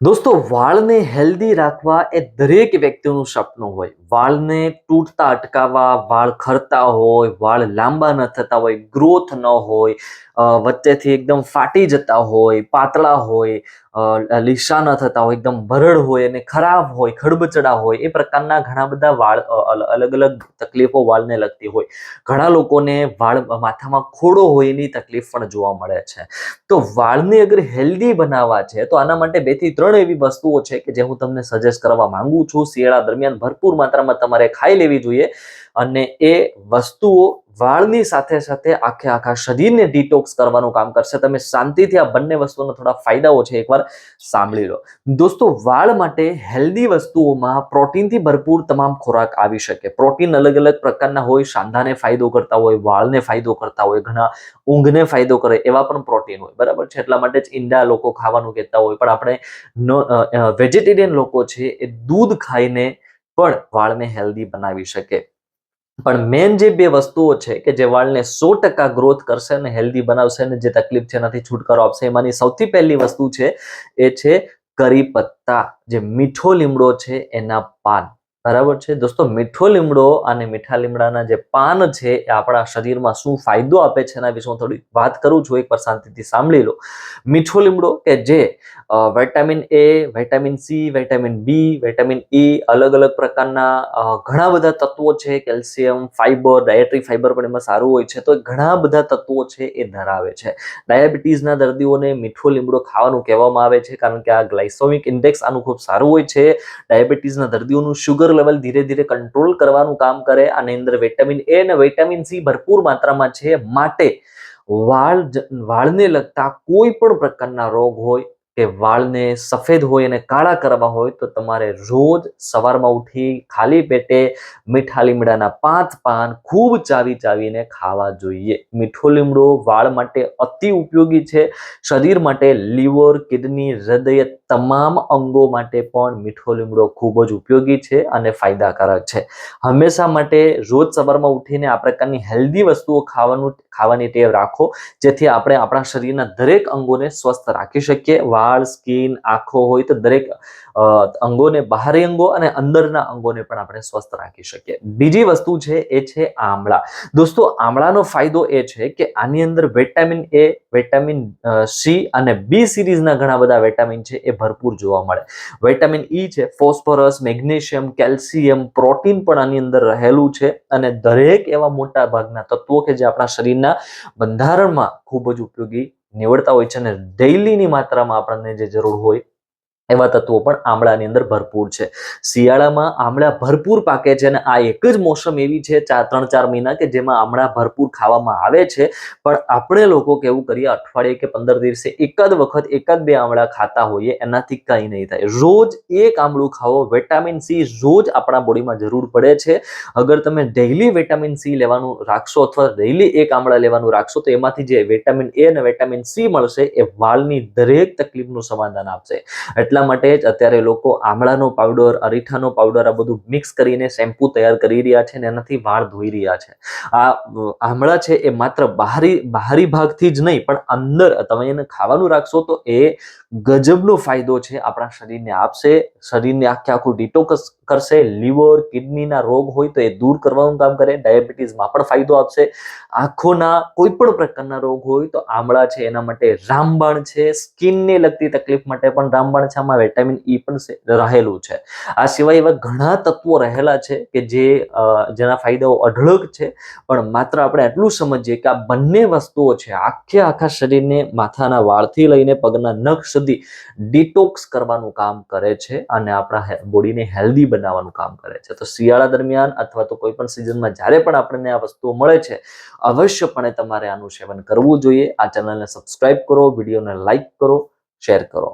દોસ્તો, વાળને હેલ્ધી રાખવા એ દરેક વ્યક્તિનું સપનું હોય. વાળને તૂટતા અટકાવવા, વાળ ખરતા હોય, વાળ લાંબા ન થતા હોય ગ્રોથ ન હોય વચ્ચેથી એકદમ ફાટી જતા હોય, પાતળા હોય લીસા ન થતા હોય, એકદમ ભરડ હોય અને ખરાબ હોય, ખડબચડા હોય, એ પ્રકારના ઘણા બધા વાળ અલગ અલગ તકલીફો વાળને લગતી હોય. ઘણા લોકોને વાળ માથામાં ખોડો હોય એની તકલીફ પણ જોવા મળે છે. તો વાળને અગર હેલ્ધી બનાવવા છે, તો આના માટે બેથી ત્રણ એવી વસ્તુઓ છે કે જે હું તમને સજેસ્ટ કરવા માંગુ છું. શિયાળા દરમિયાન ભરપૂર માત્રામાં તમારે ખાઈ લેવી જોઈએ અને એ વસ્તુઓ વાળની સાથે સાથે આખે આખા શરીરને ડિટોક્સ કરવાનું કામ કરશે. તમે શાંતિથી આ બંને વસ્તુના થોડા ફાયદાઓ છે એકવાર સાંભળી લો. દોસ્તો, વાળ માટે હેલ્ધી વસ્તુઓમાં પ્રોટીનથી ભરપૂર તમામ ખોરાક આવી શકે. પ્રોટીન અલગ અલગ પ્રકારના હોય, સાંધાને ફાયદો કરતા હોય, વાળને ફાયદો કરતા હોય, ઘણા ઊંઘને ફાયદો કરે એવા પણ પ્રોટીન હોય. બરાબર છે? એટલા માટે જ ઈંડા લોકો ખાવાનું કહેતા હોય. પણ આપણે વેજીટેરિયન લોકો છે એ દૂધ ખાઈને પણ વાળને હેલ્ધી બનાવી શકે. પણ મેન જે બે વસ્તુઓ છે કે જે વાળને સો ટકા ગ્રોથ કરશે અને હેલ્ધી બનાવશે અને જે તકલીફ છે એનાથી છુટકારો આપશે, એમાંની સૌથી પહેલી વસ્તુ છે, એ છે કરી પત્તા. જે મીઠો લીમડો છે, એના પાન. બરાબર છે? દોસ્તો, મીઠો લીમડો અને મીઠા લીમડાના જે પાન છે એ આપણા શરીરમાં શું ફાયદો આપે છે એના વિશે હું થોડી વાત કરું છું. એકવાર શાંતિથી સાંભળી લો. મીઠો લીમડો કે જે vitamin A vitamin C vitamin B vitamin E અલગ અલગ પ્રકારના ઘણા બધા તત્વો છે. કેલ્શિયમ ફાઇબર ડાયટરી ફાઇબર પણ એમાં સારું હોય છે. તો ઘણા બધા તત્વો છે એ ધરાવે છે. ડાયાબિટીસના દર્દીઓને મીઠો લીમડો ખાવાનું કહેવામાં આવે છે. કારણ કે આ ગ્લાયસોમિક ઇન્ડેક્સ આનું ખૂબ સારું હોય છે. ડાયાબિટીસના દર્દીઓનું શુગર લેવલ ધીરે ધીરે કંટ્રોલ કરવાનું કામ કરે. અને અંદર વિટામિન એ અને વિટામિન સી ભરપૂર માત્રામાં છે. માટે વાળ વાળને લગતા કોઈ પણ પ્રકારના રોગ હોય કે વાળને સફેદ હોય અને કાળા કરવા હોય તો તમારે રોજ સવારમાં ઉઠી ખાલી પેટે મીઠા લીમડાના પાંચ પાન ખૂબ ચાવી ચાવીને ખાવા જોઈએ. મીઠો લીમડો વાળ માટે અતિ ઉપયોગી છે. શરીર માટે લીવર, કિડની, હૃદય તમામ અંગો માટે પણ મીઠો લીમડો ખૂબ જ ઉપયોગી છે અને ફાયદાકારક છે. હંમેશા માટે રોજ સવારમાં ઉઠીને આ પ્રકારની હેલ્ધી વસ્તુઓ ખાવાનું, ખાવાની ટેવ રાખો, જેથી આપણે આપણા શરીરના દરેક અંગોને સ્વસ્થ રાખી શકીએ. વાળ, સ્કિન, આંખો હોય તો દરેક અંગોને બહારી અંગો અને અંદરના અંગોને પણ આપણે સ્વસ્થ રાખી શકીએ. બીજી વસ્તુ છે એ છે આમળા. દોસ્તો, આમળાનો ફાયદો એ છે કે આની અંદર વિટામિન એ વિટામિન સી અને બી સિરીઝના ઘણા બધા વિટામિન છે એ ભરપૂર જોવા મળે. વિટામિન ઈ છે ફોસ્ફરસ મેગ્નેશિયમ કેલ્શિયમ પ્રોટીન પણ આની અંદર રહેલું છે અને દરેક એવા મોટા ભાગના તત્વો કે જે આપણા શરીરના બંધારણમાં ખૂબ જ ઉપયોગી નીવડતા હોય છે અને ડેઇલીની માત્રામાં આપણને જે જરૂર હોય એવા તત્વો પણ આમળાની અંદર ભરપૂર છે. શિયાળામાં આમળા ભરપૂર પાકે છે અને આ એક જ મોસમ એવી છે ચાર ત્રણ ચાર મહિના કે જેમાં આમળા ભરપૂર ખાવામાં આવે છે. પણ આપણે લોકો કેવું કરીએ, અઠવાડિયે કે પંદર દિવસે એકાદ વખત એકાદ બે આમળા ખાતા હોઈએ, એનાથી કંઈ નહીં થાય. રોજ એક આમળું ખાઓ, વિટામિન સી રોજ આપણા બોડીમાં જરૂર પડે છે. અગર તમે ડેઇલી વિટામિન સી લેવાનું રાખશો અથવા ડેઇલી એક આમળા લેવાનું રાખશો, તો એમાંથી જે વિટામિન એ અને વિટામિન સી મળશે, એ વાળની દરેક તકલીફનું સમાધાન આપશે. એટલા માટે જ અત્યારે લોકો આમળાનો પાવડર અરીઠાનો પાવડર આ બધું મિક્સ કરીને શેમ્પુ તૈયાર કરી રહ્યા છે અને એનાથી વાળ ધોઈ રહ્યા છે. આ, આમળા છે એ માત્ર બહારી બહારી ભાગથી જ નહીં, પણ અંદર તમે એને ખાવાનું રાખશો તો એ ગજબનો ફાયદો છે આપણા શરીરને. આપશે શરીરને આખે આખું ડિટોક્સ કરશે, લીવર, કિડનીના રોગ હોય તો એ દૂર કરવાનું કામ કરે, ડાયાબિટીસમાં પણ ફાયદો આપશે. આંખોના કોઈ પણ પ્રકારના રોગ હોય તો આમળા છે, એના માટે રામબાણ છે, સ્કિનને લગતી તકલીફ માટે પણ રામબાણ છે, આમાં વિટામિન ઈ પણ રહેલું છે. આ સિવાય એવા ઘણા તત્વો રહેલા છે કે જે જેના ફાયદાઓ અઢળક છે, પણ માત્ર આપણે એટલું સમજીએ કે આ બંને વસ્તુઓ છે, આખે આખા શરીરને માથાના વાળથી લઈને પગના નખ સુધી ડિટોક્સ કરવાનું કામ કરે છે અને આપણા બોડીને હેલ્ધી બનાવવાનું કામ કરે છે. તો શિયાળા દરમિયાન અથવા તો કોઈ પણ સિઝનમાં જ્યારે પણ આપણને આ વસ્તુઓ મળે છે, અવશ્યપણે તમારે આનું સેવન કરવું જોઈએ. આ ચેનલને સબસ્ક્રાઇબ કરો વિડીયોને લાઈક કરો શેર કરો.